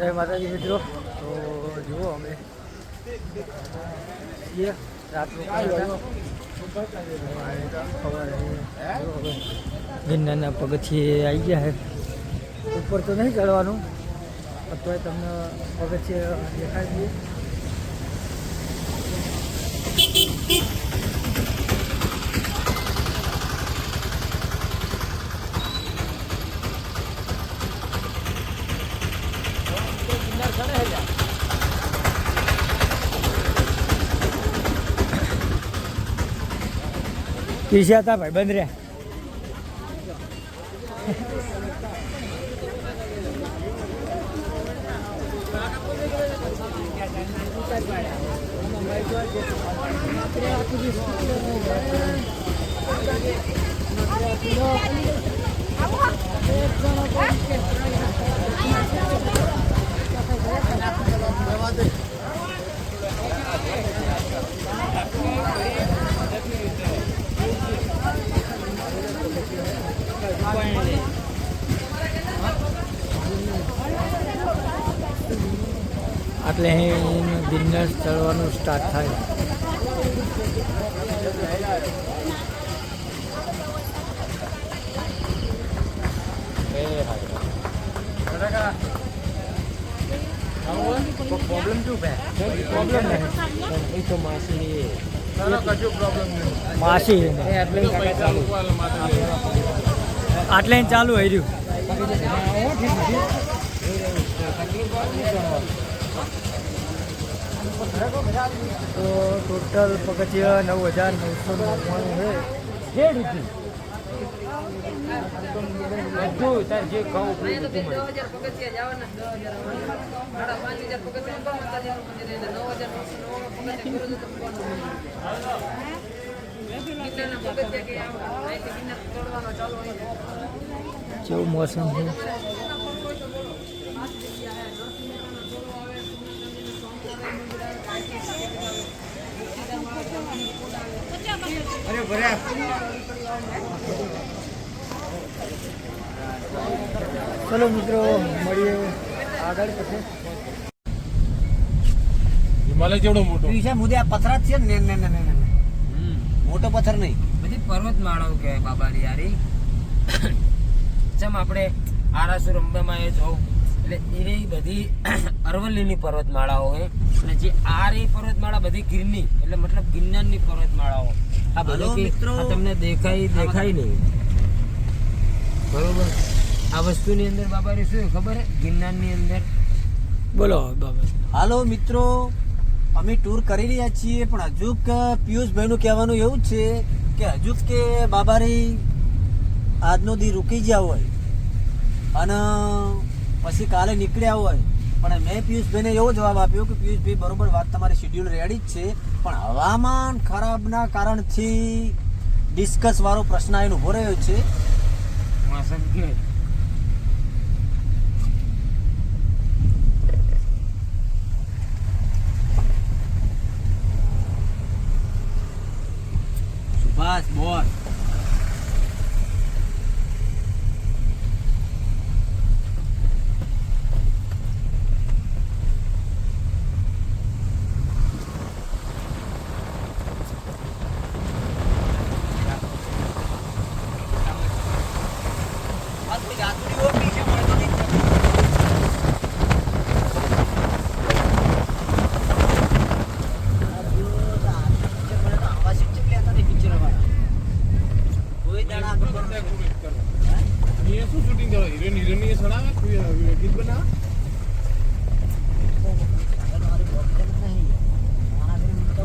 જય માતાજી મિત્રો. તો જુઓ અમે. છીએ. રાતનું ગિરનારના પગથિયે આવી ગયા છે ઉપર તો નહીં ચડવાનું. અથવા તમને પગથિયે દેખાડી દઈએ. પીસ્યા હતા ભાઈ બંધ રહ્યા. એટલે અહીં બિઝનેસ ચડવાનું સ્ટાર્ટ થાય. પ્રોબ્લેમ શું બે પ્રોબ્લેમ એ તો માસી કશું પ્રોબ્લેમ નહીં. માસી એટલે આટલે ચાલુ રહ્યું. તો ટોટલ પગથિયા નવ હજાર નવસો નવ્વાણું છે. જે રીતે બધું જે મળે. કેવું મોસમ છે? અરે ભર્યા ચલો મિત્રો મળીએ આગળ પછી. હિમાલય જેવડો મોટો. છે મુદે આ પથરા જ છે ને ને ને ને. મોટો પથ્થર નહીં. બધી પર્વતમાળાઓ કહેવાય બાબાની યારી જેમ આપણે આરાસુર અંબામાં એ જોઉં એટલે એ બધી અરવલ્લીની પર્વતમાળાઓ હોય અને જે આ રહી પર્વતમાળા બધી ગિરની એટલે મતલબ ગિરનારની પર્વતમાળાઓ. આ મિત્રો. તમને દેખાય દેખાય નહીં. બરોબર? આ વસ્તુની અંદર બાબાની શું છે ખબર છે? ગિરનારની અંદર. બોલો બાબા. હાલો મિત્રો. અમે ટૂર કરી રહ્યા છીએ, પણ હજુ પિયુષભાઈનું કહેવાનું એવું છે કે હજુ કે બાબારી આજનો દી રૂકી ગયા હોય અને પછી કાલે નીકળ્યા હોય. પણ મેં પિયુષભાઈને એવો જવાબ આપ્યો કે પિયુષભાઈ, બરોબર વાત તમારી શેડ્યુલ રેડી જ છે, પણ હવામાન ખરાબના કારણથી ડિસ્કસ વાળો પ્રશ્ન આવીને ઊભો રહ્યો છે. મોસમ કે સુભાષ બોલ કોઈ દાડા એ શું શૂટિંગ કરવા હિરોઈન હિરોઈન એ સડાવે કોઈ ગીત બનાવે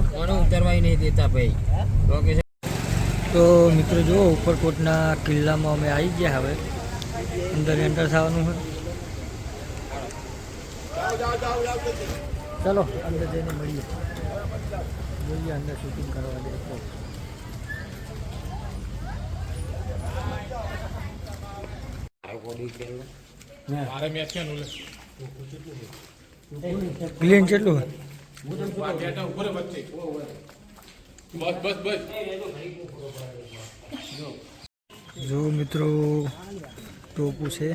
કોને ઉતરવાય નહીં દેતા ભાઈ લોકેશન તો મિત્રો જુઓ, ઉપરકોટના કિલ્લામાં અમે આવી ગયા હવે. અંદર એન્ટર થવાનું છે ચલો, અંદર જઈને મળીએ. જોઈએ અંદર શૂટિંગ કરવા દે તો. મારે મેચ છે નું ક્લીન કેટલું બસ બસ બસ. જો મિત્રો ટોપુ છે.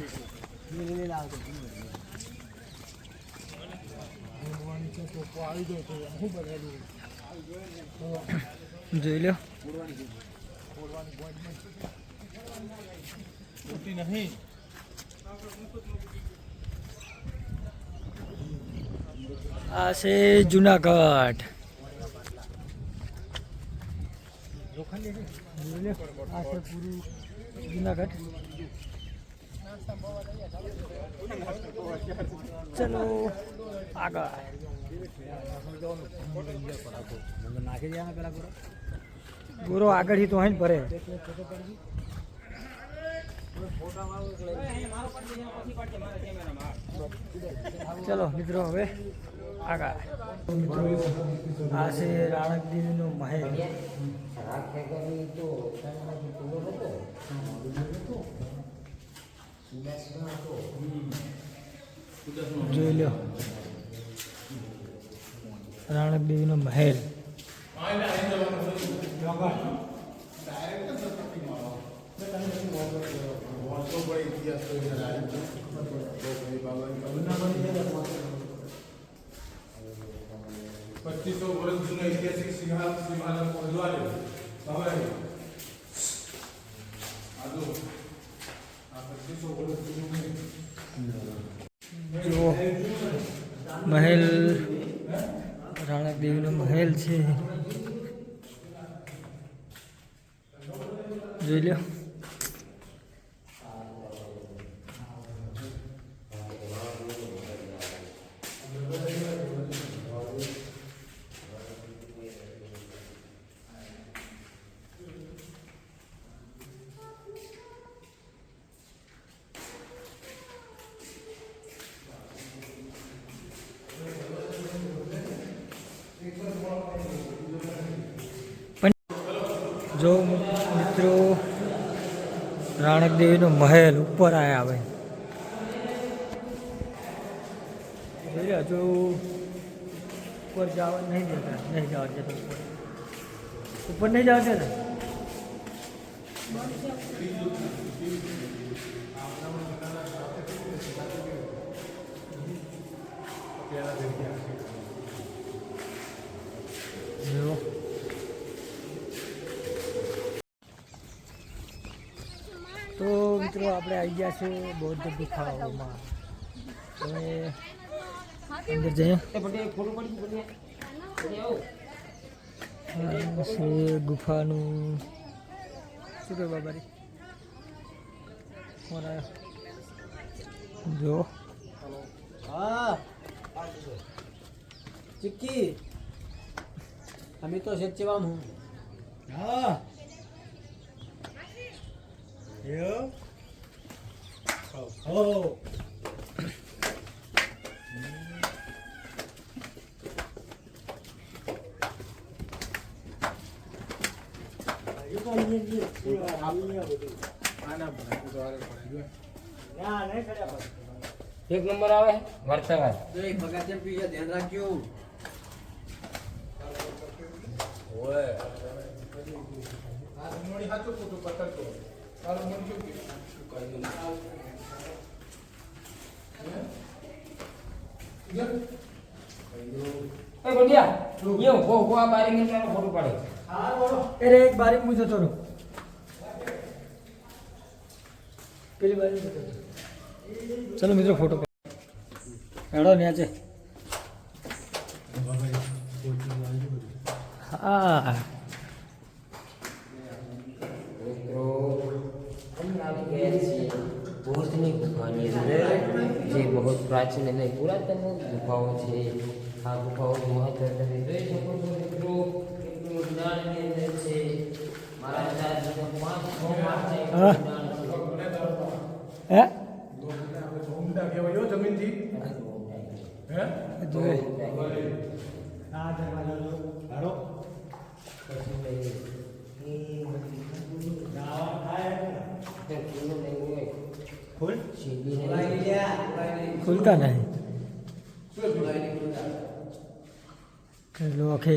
જોઈ લો નહીં આ છે જુનાગઢ જોઈ લો આ છે પૂરું જુનાગઢ ચલો આગળ. પૂરો આગળ તો અહીં ભરે. ચલો મિત્રો હવે મિત્રો આ છે રાણક દેવીનો મહેલ. જોઈ લો. રાણકદેવીનો મહેલ મહેલ. પચીસો વર્ષ જૂનો ઐતિહાસિક સિંહાલ સિંહાલન પહોંચવાયો હવે આજો આ પચીસો વર્ષ જૂનું મહેલ રાણા દેવીનો મહેલ છે જોઈ લો જો મિત્રો રાણક દેવીનો મહેલ ઉપર આવ્યા ભાઈ જોઈ હજુ ઉપર જવા, નહીં દેતા નહીં જવા દેતા ઉપર. નહીં જવા દેતા જો તો મિત્રો આપણે આવી ગયા છે બૌદ્ધ ગુફાઓમાં. હવે અંદર જઈએ. છે ગુફાનું. શું કહે બાબારી કોણ જો. હા ચિક્કી અમે તો સચવામ હું. હા. હો એક નંબર આવે વર્તમાન ધ્યાન રાખજો. આ રમણી સાચું ખોટું પકડતો આ રમણી શું કે એ ગોડિયા યો ગો ગો આ બારી મે ચાલો ફોટો પાડે. અરે એક બારી હું જતો રહું પેલી બારી જતો. ચલો મિત્રો ફોટો હેડો ન્યાચે હા મિત્રો हम આવી ગયા છીએ બૌદ્ધની ગુફાની અંદર જે બહુ પ્રાચીન અને પુરાતન ગુફાઓ છે. આ ગુફાઓ મહત્વ તમે જોઈ શકો છો મિત્રો કેટલું જ્ઞાનની અંદર છે. મારા દાદાજીનો પાંચ છ માળ છે. હે? ઊંડા કહેવાય હો જમીનથી હે જોઈ ખુલતા નહીં લોખે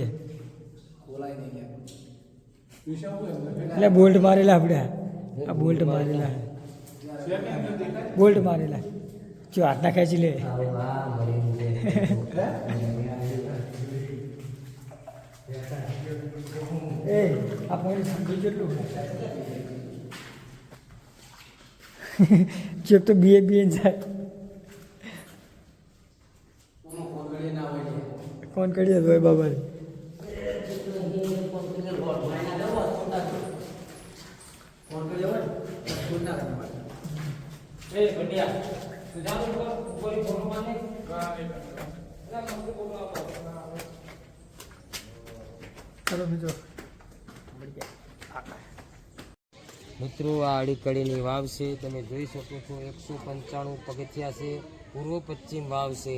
એટલે બોલ્ટ મારેલા આપણે. આ બોલ્ટ મારેલા. બોલ્ટ મારેલા. જો હાથના ખેંચી લે. એ, આ કેટલું? ચેક તો બીએ બીએ જાય. કોણ કરીએ ભાઈ બાબા બીજો ચલો મિત્રો મિત્રો, આ અડીકડીની વાવ છે. તમે જોઈ શકો છો, એકસો પંચાણું પગથિયા છે. પૂર્વ પશ્ચિમ વાવ છે.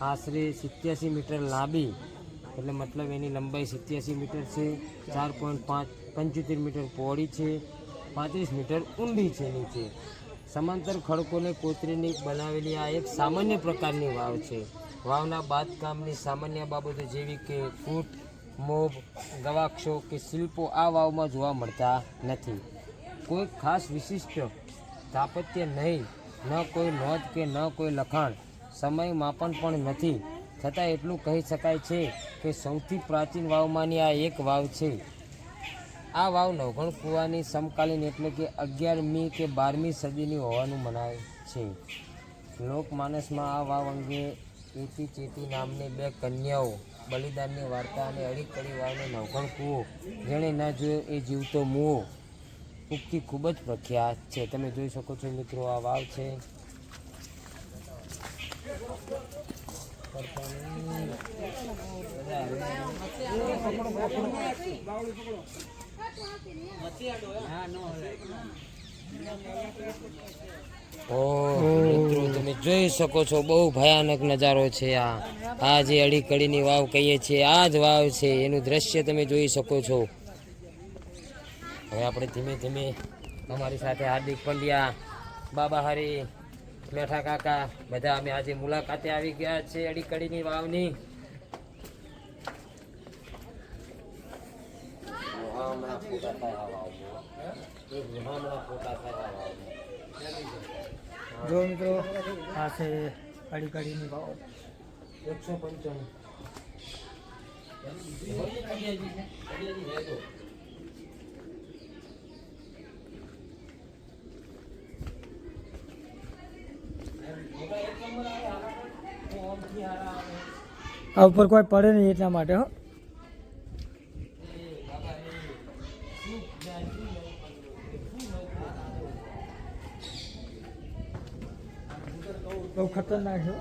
આશરે સિત્યાસી મીટર લાંબી, એટલે મતલબ એની લંબાઈ સિત્યાસી મીટર છે. ચાર પોઈન્ટ પાંચ, પંચોતેર મીટર પહોળી છે. પાંત્રીસ મીટર ઊંડી છે નીચે. સમાંતર ખડકોને કોતરીની બનાવેલી આ એક સામાન્ય પ્રકારની વાવ છે. વાવના બાંધકામની સામાન્ય બાબતો જેવી કે ફૂટ, મોબ, ગવાક્ષો કે શિલ્પો આ વાવમાં જોવા મળતા નથી. કોઈ ખાસ વિશિષ્ટ સ્થાપત્ય નહીં, ન કોઈ નોંધ કે ન કોઈ લખાણ. સમય માપન પણ નથી. છતાં એટલું કહી શકાય છે કે સૌથી પ્રાચીન વાવમાંની આ એક વાવ છે. આ વાવ નવઘણ કુવાની સમકાલીન એટલે કે અગિયારમી કે બારમી સદીની હોવાનું મનાય છે. લોકમાનસમાં આ વાવ અંગે એતી ચેતી નામની બે કન્યાઓ, બલિદાનની વાર્તા અને અડીકડી વાવનો નવઘણ કૂવો. જેણે ના જોયો એ જીવતો મુઓ ઉક્તિ ખૂબ જ પ્રખ્યાત છે. તમે જોઈ શકો છો મિત્રો, આ વાવ છે. મિત્રો, તમે જોઈ શકો છો, બહુ ભયાનક નજારો છે આ. આ જે અડીકડીની વાવ કહીએ છીએ, આ જ વાવ છે. એનું દ્રશ્ય તમે જોઈ શકો છો. હવે આપણે ધીમે ધીમે અમારી સાથે હાર્દિક પંડ્યા બાબા હરી મેઠા કાકા બધા અમે આજે મુલાકાતે આવી ગયા છે અડીકડીની વાવની. જો મિત્રો આ છે અડીકડીની વાવ એકસો પંચાણું આ ઉપર કોઈ પડે નહીં એટલા માટે, હો બહુ ખતરનાક છે, હો.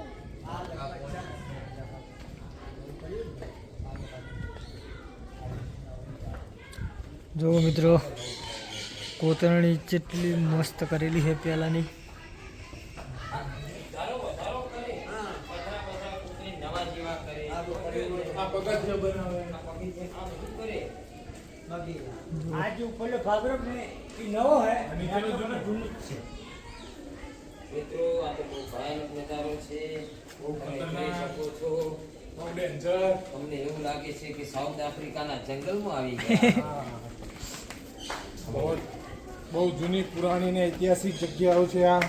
જો મિત્રો, કોતરણી કેટલી મસ્ત કરેલી છે પહેલાંની આ પગથિયા બનાવે આ જે ઉપરનો ફાબરો ને એ નવો હે. અને નીચેનું જૂનું જૂનું મિત્રો આ તો બહુ ભયાનક નજારો છે. બહુ ખતરનાક. શકો છો. બહુ ડેન્જર. તમને એવું લાગે છે કે સાઉથ આફ્રિકાના જંગલમાં આવી ગયા. બહુ બહુ જૂની પુરાણી ને ઐતિહાસિક જગ્યાઓ છે આ.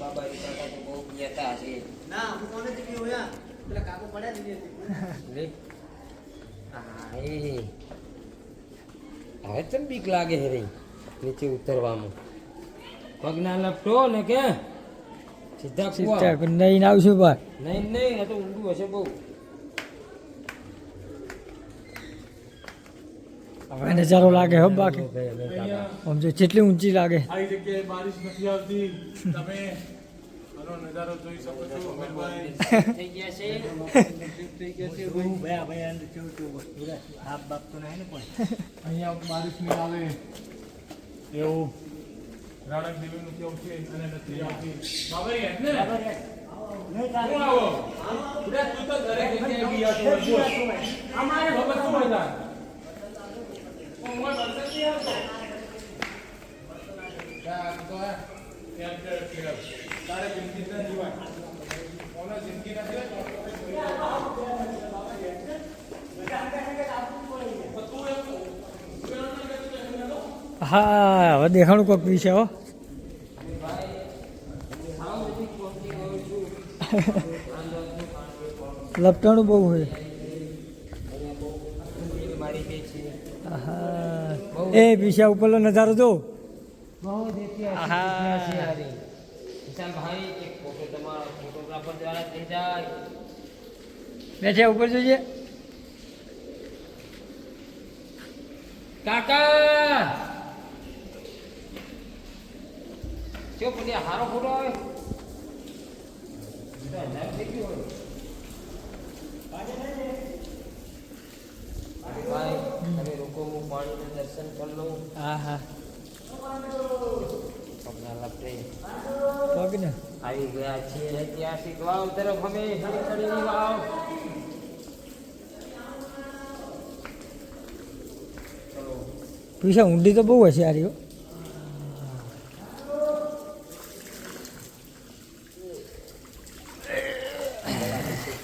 બાબા રીતા તો બહુ છે ના હું કોને હોયા પેલા કાકો પડ્યા દીધી લે. હા, એ. હવે તને બીક લાગે છે રે નીચે ઉતરવામાં પગના લપટો ને કે સીધા કૂવા. સિસ્ટર નહીં આવશું ભાઈ નહીં નહીં આ તો ઊંડું હશે બહુ હવે નજારો લાગે હો બાકી અહીંયા આમ જો કેટલી ઊંચી લાગે આવી જગ્યાએ બારિશ નથી આવતી તમે આનો નજારો જોઈ શકો છો અમીરભાઈ થઈ ગયા છે. અહીંયા બારિશ નહીં આવે એવું રાણક દેવીનું કેવું છે અને નથી આવતી. બાબરી હેડ ને. હું આવો? તું તો દરેક જગ્યાએ ગયા છો. અમારે શું હું મોય આવતો. તારે જિંદગી ના જીવાય. કોને જિંદગી ના જીવાય? હા હવે દેખાણું કોક વિશે હો. લપટાણું બહુ હોય. એ વિશા ઉપરનો નજારો જો. બહુ દેખી આહા. વિશાલભાઈ એક ફોટો તમારો ફોટોગ્રાફર દ્વારા થઈ જાય. બેઠા ઉપર જોઈએ કાકા! જો પછી હારો ફોટો આવે? થઈ ગયું હોય. ભાઈ તમે રોકો હું પાણીના દર્શન કરી લઉં હા હા. પગના આવી ગયા છીએ ઐતિહાસિક વાવ તરફ અમે. હરિકડીની વાવ. ચલો ઊંડી તો બહુ હશે આ રહ્યો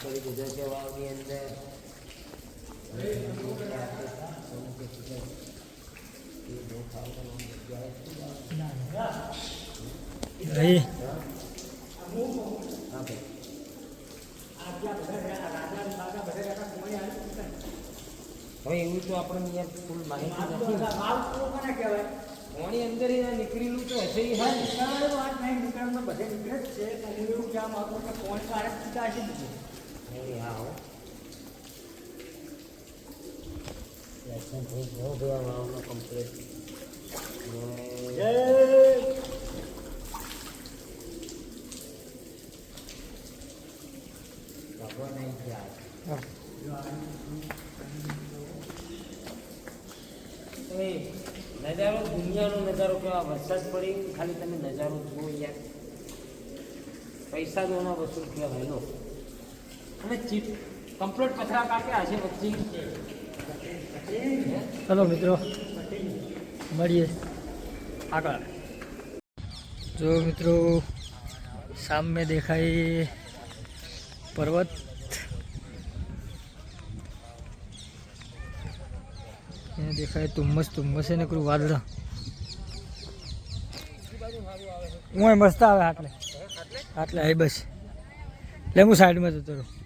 કરી દીધો છે વાવની અંદર અહીં હવે એવું તો આપણને યાર ફૂલ માહિતી નથી પાણી અંદર યાર નીકળેલું તો હશે ઈ હા એ હા હો નજારો દુનિયાનો નજારો કેવા વરસાદ પડી ખાલી તમે નજારો જુઓ યાર. પૈસા દોના વસૂલ કહેવાય લો અને ચીપ કમ્પ્લીટ પથરા કાપ્યા છે વચ્ચે. ચલો મિત્રો મળીએ આગળ જો મિત્રો સામે દેખાય પર્વત એને દેખાય ધુમ્મસ ધુમ્મસ એને કરું વાદળા હું મસ્ત આવે આટલે આટલે આઈ બસ લે હું સાઈડમાં જતો રહું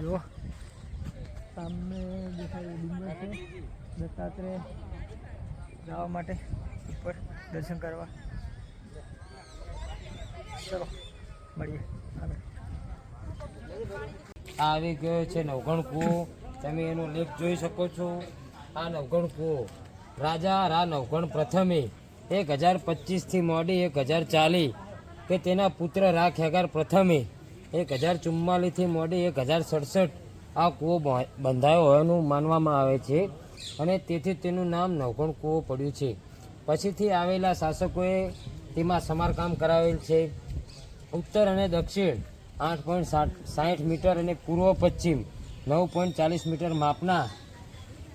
જો સામે દેખાય ડુંગર છે દત્તાત્રેય જવા માટે ઉપર દર્શન કરવા. ચલો, મળીએ આવી ગયો છે નવગણ કૂવો. તમે એનો લેખ જોઈ શકો છો. આ નવગણ કૂવો. રાજા રા નવગણ પ્રથમે એક હજાર પચીસથી મોડી એક હજાર ચાલી કે તેના પુત્ર રા ખેગાર પ્રથમે એક હજાર ચુમ્માલીસથી મોડી એક હજાર સડસઠ આ કૂવો બંધાયો હોવાનું માનવામાં આવે છે. અને તેથી તેનું નામ નવગણ કૂવો પડ્યું છે. પછીથી આવેલા શાસકોએ તેમાં સમારકામ કરાવેલ છે. ઉત્તર અને દક્ષિણ આઠ પોઈન્ટ સાઠ મીટર અને પૂર્વ પશ્ચિમ નવ પોઈન્ટ ચાલીસ મીટર માપના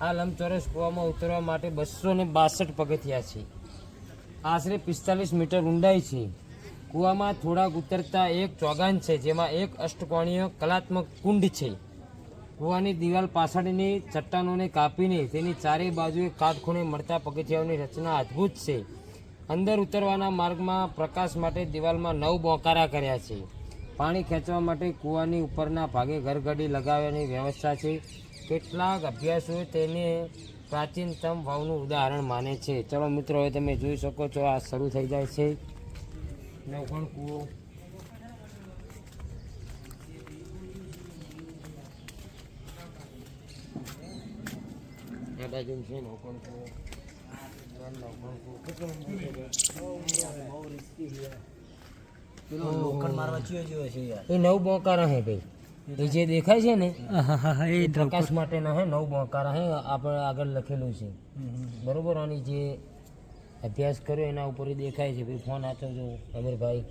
આ લંબચોરસ કૂવામાં ઉતરવા માટે બસો ને બાસઠ પગથિયા છે. આશરે પિસ્તાલીસ મીટર ઊંડાઈ છે. કૂવામાં થોડાક ઉતરતા એક ચોગાન છે, જેમાં એક અષ્ટકોણીય કલાત્મક કુંડ છે. કૂવાની દિવાલ પાછળની ચટ્ટાનોને કાપીને તેની ચારે બાજુએ કાટખૂણે મળતા પગથિયાઓની રચના અદ્ભુત છે. અંદર ઉતરવાના માર્ગમાં પ્રકાશ માટે દિવાલમાં નવ બોકારા કર્યા છે. પાણી ખેંચવા માટે કૂવાની ઉપરના ભાગે ઘરઘડી લગાવવાની વ્યવસ્થા છે. કેટલાક અભ્યાસોએ તેને પ્રાચીનતમ વાવનું ઉદાહરણ માને છે. ચલો મિત્રો, હવે તમે જોઈ શકો છો આ શરૂ થઈ જાય છે. નવગણ કૂવો આ બાજુ છે નવગણ કૂવો આ નવગણ કૂવો કેટલો ઊંડો છે? પેલો લોખંડ મારવા ચિયો જેવો છે યાર એ નવ બોકારા હે ભાઈ. એ જે દેખાય છે ને એ પ્રકાશ માટેના હે નવ બોકારા હે આપણે આગળ લખેલું છે. બરોબર? આની જે અભ્યાસ કર્યો એના ઉપર દેખાય છે ભાઈ. ફોન આચવજો અમીરભાઈ.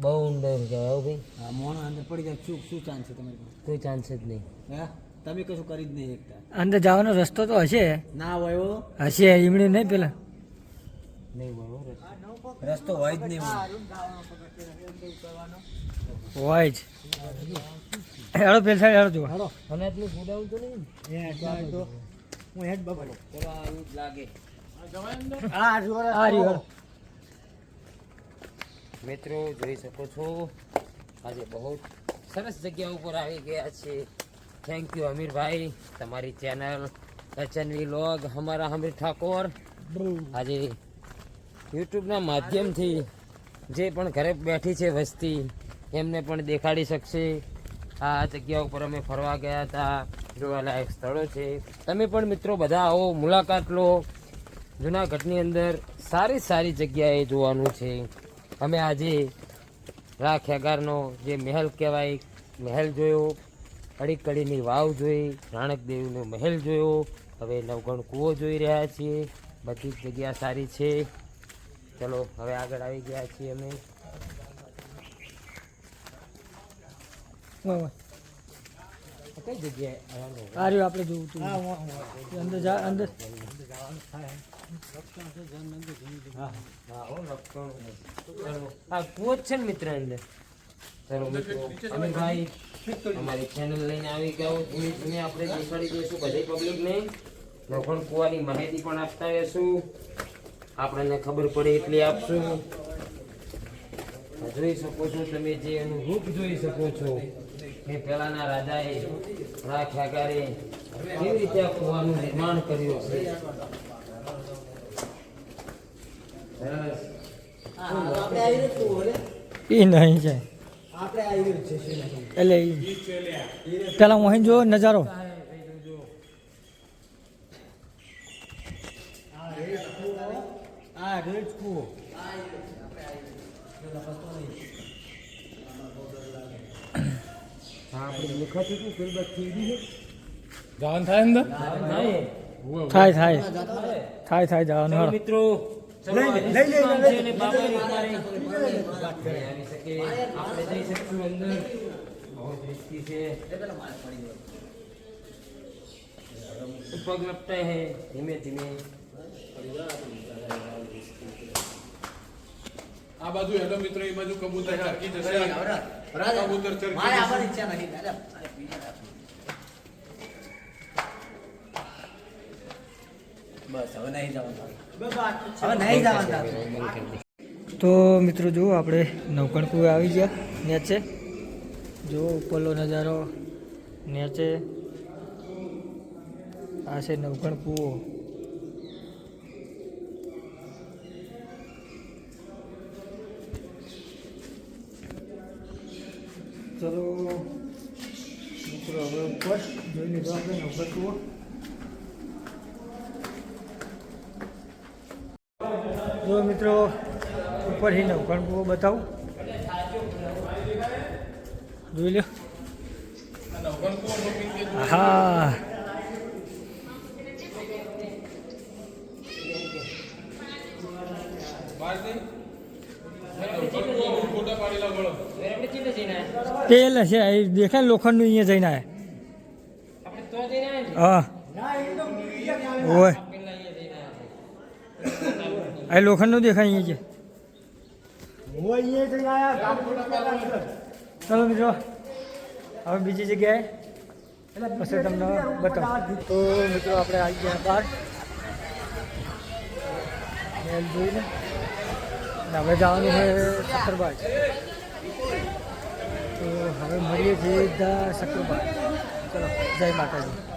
બહુ ઊંડો કહેવાય હો ભાઈ. મોણ અંદર પડી જાય શું શું ચાન્સ છે તમારી કોઈ ચાન્સ જ નહીં. હે? તમે કશું કરી જ નહીં શકતા. અંદર જવાનો રસ્તો તો હશે. ના વયો હશે એમણે નહીં પેલા. નહીં રસ્તો. હોય જ નહીં હોય. જ. હેડો પેલ સાઈડ હેડો જો મને એટલું ફૂડાવું તો નહીં હું હેડ બબડો ચલો આવું જ લાગે. આ આ મિત્રો જોઈ શકો છો. આજે બહુ સરસ જગ્યા ઉપર આવી ગયા છે થેન્ક યુ અમીરભાઈ તમારી ચેનલ એચએનવી લોગ હમારા અમીર ઠાકોર. આજે યુટ્યુબના માધ્યમથી જે પણ ઘરે બેઠી છે વસ્તી, એમને પણ દેખાડી શકશે. આ જગ્યા ઉપર અમે ફરવા ગયા હતા, જોવાલાયક સ્થળો છે. તમે પણ મિત્રો બધા આવો, મુલાકાત લો. જુનાગઢની અંદર સારી સારી જગ્યાએ જોવાનું છે. અમે આજે રાખ એગારનો જે મહેલ કહેવાય, મહેલ જોયો. અડીકડીની વાવ જોઈ રાણકદેવીનો મહેલ જોયો હવે નવગણ કૂવો જોઈ રહ્યા છીએ બધી જ જગ્યા સારી છે ચલો હવે આગળ આવી ગયા છીએ અમે. કઈ જગ્યાએ? આ આપણે જોવું તું અંદર જા અંદર હા, હો, લપસણું. ચલો. હા કૂવો જ છે ને મિત્ર અંદર ચલો મિત્રો અમીરભાઈ અમારી ચેનલ લઈને આવી ગયો ધીમે ધીમે આપણે દેખાડી દઈશું. બધી પબ્લિકને લોકોને કુવાની માહિતી પણ આપતા રહેશું. આપણને ખબર પડે એટલી આપશું. જોઈ શકો છો તમે જે એનું રૂપ જોઈ શકો છો કે પહેલાના રાજાએ રાખ્યાગારે કેવી રીતે આ કુવાનું નિર્માણ કર્યું છે? સરસ. આપણે આવી રહ્યું છું એ નહીં છે. એટલે પેલા નજારો. હા છે. જવાન થાય થાય થાય. થાય થાય જવાનું મિત્રો. પગ લપટાય હે ધીમે ધીમે. આ બાજુ હેલો મિત્રો એ બાજુ કબૂતર ચરકી જશે. કબૂતર ચરકી મારે. આવવાની ઈચ્છા નથી. દાદા. બસ હવે નહીં જવાનું. તો મિત્રો જુઓ, આપણે નવકણ કુએ આવી ગયા. નીચે જુઓ, ઉપરનો નજારો. નીચે આ છે નવકણ કૂવો ચલો, મિત્રો, હવે ઉપર જોઈ લીધો આપણે નવકણ કૂવો જો મિત્રો ઉપરથી નવકણ કૂવો બતાવું. જોઈ લો હા? તેલ છે એ દેખાય લોખંડનું અહીંયા જઈને આવે તો? હા ઓય પેલા અહીંયા જઈને આવ્યા. આ લોખંડનું દેખાય અહીંયા છે. ચલો મિત્રો હવે બીજી જગ્યાએ પછી તમને બતાવું. તો મિત્રો આપણે આવી ગયા બહાર મેલ જોઈને. અને હવે જવાનું છે સક્કરબાગ તો હવે મળીએ છીએ સીધા સક્કરબાગ ચલો જય માતાજી.